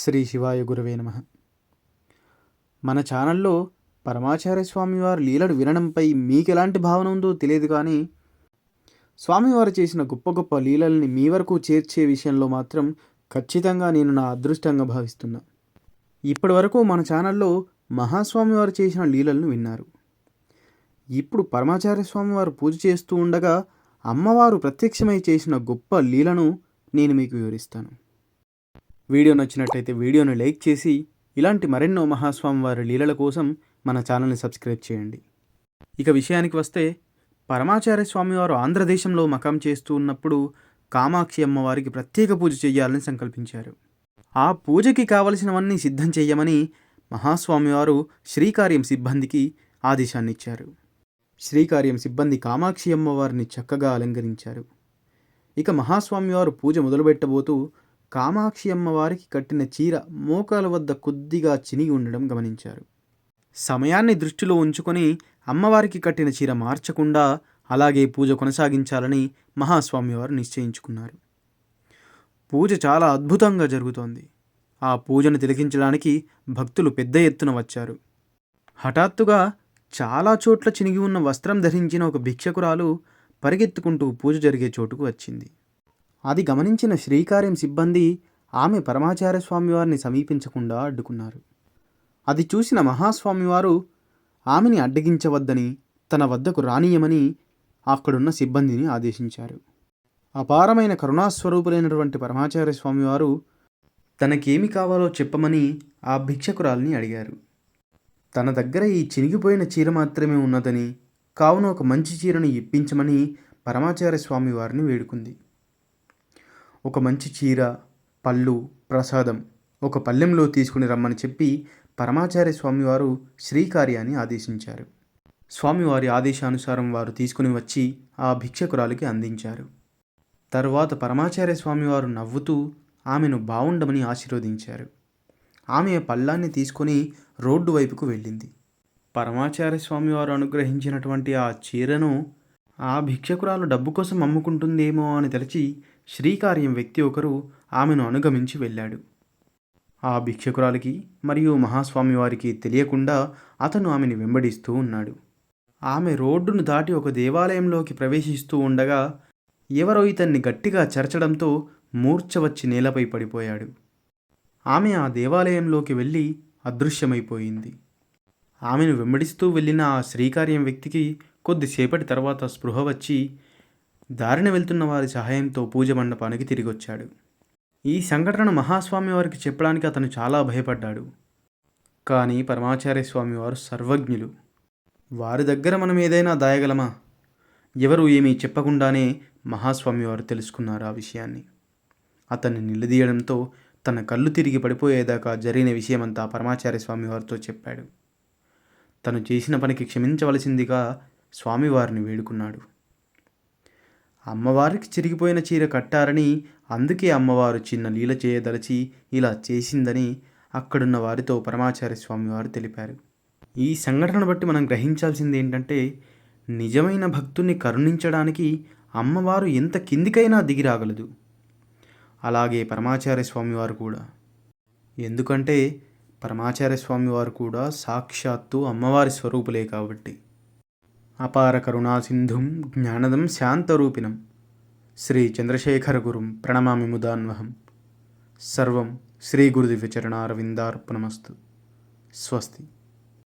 శ్రీ శివాయ గురవే నమ. మన ఛానల్లో పరమాచార్య స్వామివారి లీలలు వినడంపై మీకు ఎలాంటి భావన ఉందో తెలియదు కానీ స్వామివారు చేసిన గొప్ప గొప్ప లీలల్ని మీ వరకు చేర్చే విషయంలో మాత్రం ఖచ్చితంగా నేను నా అదృష్టంగా భావిస్తున్నా. ఇప్పటి వరకు మన ఛానల్లో మహాస్వామివారు చేసిన లీలలను విన్నారు. ఇప్పుడు పరమాచార్య స్వామివారు పూజ చేస్తూ ఉండగా అమ్మవారు ప్రత్యక్షమై చేసిన గొప్ప లీలను నేను మీకు వివరిస్తాను. వీడియో నచ్చినట్లయితే వీడియోను లైక్ చేసి ఇలాంటి మరెన్నో మహాస్వామి వారి లీలల కోసం మన ఛానల్ని సబ్స్క్రైబ్ చేయండి. ఇక విషయానికి వస్తే పరమాచార్య స్వామివారు ఆంధ్రదేశంలో మకం చేస్తూ ఉన్నప్పుడు కామాక్షి అమ్మవారికి ప్రత్యేక పూజ చేయాలని సంకల్పించారు. ఆ పూజకి కావలసినవన్నీ సిద్ధం చేయమని మహాస్వామివారు శ్రీకార్యం సిబ్బందికి ఆదేశాన్నిచ్చారు. శ్రీకార్యం సిబ్బంది కామాక్షి అమ్మవారిని చక్కగా అలంకరించారు. ఇక మహాస్వామివారు పూజ మొదలుపెట్టబోతూ కామాక్షి అమ్మవారికి కట్టిన చీర మోకాల వద్ద కొద్దిగా చినిగి ఉండడం గమనించారు. సమయాన్ని దృష్టిలో ఉంచుకొని అమ్మవారికి కట్టిన చీర మార్చకుండా అలాగే పూజ కొనసాగించాలని మహాస్వామివారు నిశ్చయించుకున్నారు. పూజ చాలా అద్భుతంగా జరుగుతోంది. ఆ పూజను తిలకించడానికి భక్తులు పెద్ద ఎత్తున వచ్చారు. హఠాత్తుగా చాలా చోట్ల చినిగి ఉన్న వస్త్రం ధరించిన ఒక భిక్షకురాలు పరిగెత్తుకుంటూ పూజ జరిగే చోటుకు వచ్చింది. అది గమనించిన శ్రీకార్యం సిబ్బంది ఆమె పరమాచార్య స్వామివారిని సమీపించకుండా అడ్డుకున్నారు. అది చూసిన మహాస్వామివారు ఆమెని అడ్డగించవద్దని తన వద్దకు రానియమని అక్కడున్న సిబ్బందిని ఆదేశించారు. అపారమైన కరుణాస్వరూపులైనటువంటి పరమాచార్య స్వామివారు తనకేమి కావాలో చెప్పమని ఆ భిక్షకురాల్ని అడిగారు. తన దగ్గర ఈ చినిగిపోయిన చీర మాత్రమే ఉన్నదని కావున ఒక మంచి చీరను ఇప్పించమని పరమాచార్య స్వామి వారిని వేడుకుంది. ఒక మంచి చీర పళ్ళు ప్రసాదం ఒక పల్లెంలో తీసుకుని రమ్మని చెప్పి పరమాచార్య స్వామివారు శ్రీకార్యాన్ని ఆదేశించారు. స్వామివారి ఆదేశానుసారం వారు తీసుకుని వచ్చి ఆ భిక్షకురాలికి అందించారు. తరువాత పరమాచార్య స్వామివారు నవ్వుతూ ఆమెను బావుండమని ఆశీర్వదించారు. ఆమె పళ్ళాన్ని తీసుకొని రోడ్డు వైపుకు వెళ్ళింది. పరమాచార్య స్వామివారు అనుగ్రహించినటువంటి ఆ చీరను ఆ భిక్షకురాలు డబ్బు కోసం అమ్ముకుంటుందేమో అని తలచి శ్రీకార్యం వ్యక్తి ఒకరు ఆమెను అనుగమించి వెళ్ళాడు. ఆ భిక్షకురాలికి మరియు మహాస్వామి వారికి తెలియకుండా అతను ఆమెను వెంబడిస్తూ ఉన్నాడు. ఆమె రోడ్డును దాటి ఒక దేవాలయంలోకి ప్రవేశిస్తూ ఉండగా ఎవరో ఇతన్ని గట్టిగా చరచడంతో మూర్ఛ వచ్చి నేలపై పడిపోయాడు. ఆమె ఆ దేవాలయంలోకి వెళ్ళి అదృశ్యమైపోయింది. ఆమెను వెంబడిస్తూ వెళ్ళిన ఆ శ్రీకార్యం వ్యక్తికి కొద్దిసేపటి తర్వాత స్పృహ వచ్చి దారిన వెళ్తున్న వారి సహాయంతో పూజ మండపానికి తిరిగొచ్చాడు. ఈ సంఘటన మహాస్వామి వారికి చెప్పడానికి అతను చాలా భయపడ్డాడు. కానీ పరమాచార్య స్వామి వారు సర్వజ్ఞులు. వారి దగ్గర మనం ఏదైనా దాయగలమా? ఎవరు ఏమీ చెప్పకుండానే మహాస్వామి వారు తెలుసుకున్నారు ఆ విషయాన్ని. అతన్ని నిలదీయడంతో తన కళ్ళు తిరిగి పడిపోయేదాకా జరిగిన విషయమంతా పరమాచార్య స్వామి వారితో చెప్పాడు. తను చేసిన పనికి క్షమించవలసిందిగా స్వామివారిని వేడుకున్నాడు. అమ్మవారికి చిరిగిపోయిన చీర కట్టారని అందుకే అమ్మవారు చిన్న లీల చేయదలచి ఇలా చేసిందని అక్కడున్న వారితో పరమాచార్య స్వామివారు తెలిపారు. ఈ సంఘటన బట్టి మనం గ్రహించాల్సింది ఏంటంటే నిజమైన భక్తుని కరుణించడానికి అమ్మవారు ఎంత కిందికైనా దిగిరాగలదు. అలాగే పరమాచార్య స్వామివారు కూడా. ఎందుకంటే పరమాచార్య స్వామి వారు కూడా సాక్షాత్తు అమ్మవారి స్వరూపులే కాబట్టి. అపార కరుణా సింధుం జ్ఞానదం శాంతరూపిణం. శ్రీ చంద్రశేఖర గురుం ప్రణమామి ముదాన్వహం సర్వం శ్రీ గురుదివ్య చరణారవిందార్పణమస్తు స్వస్తి.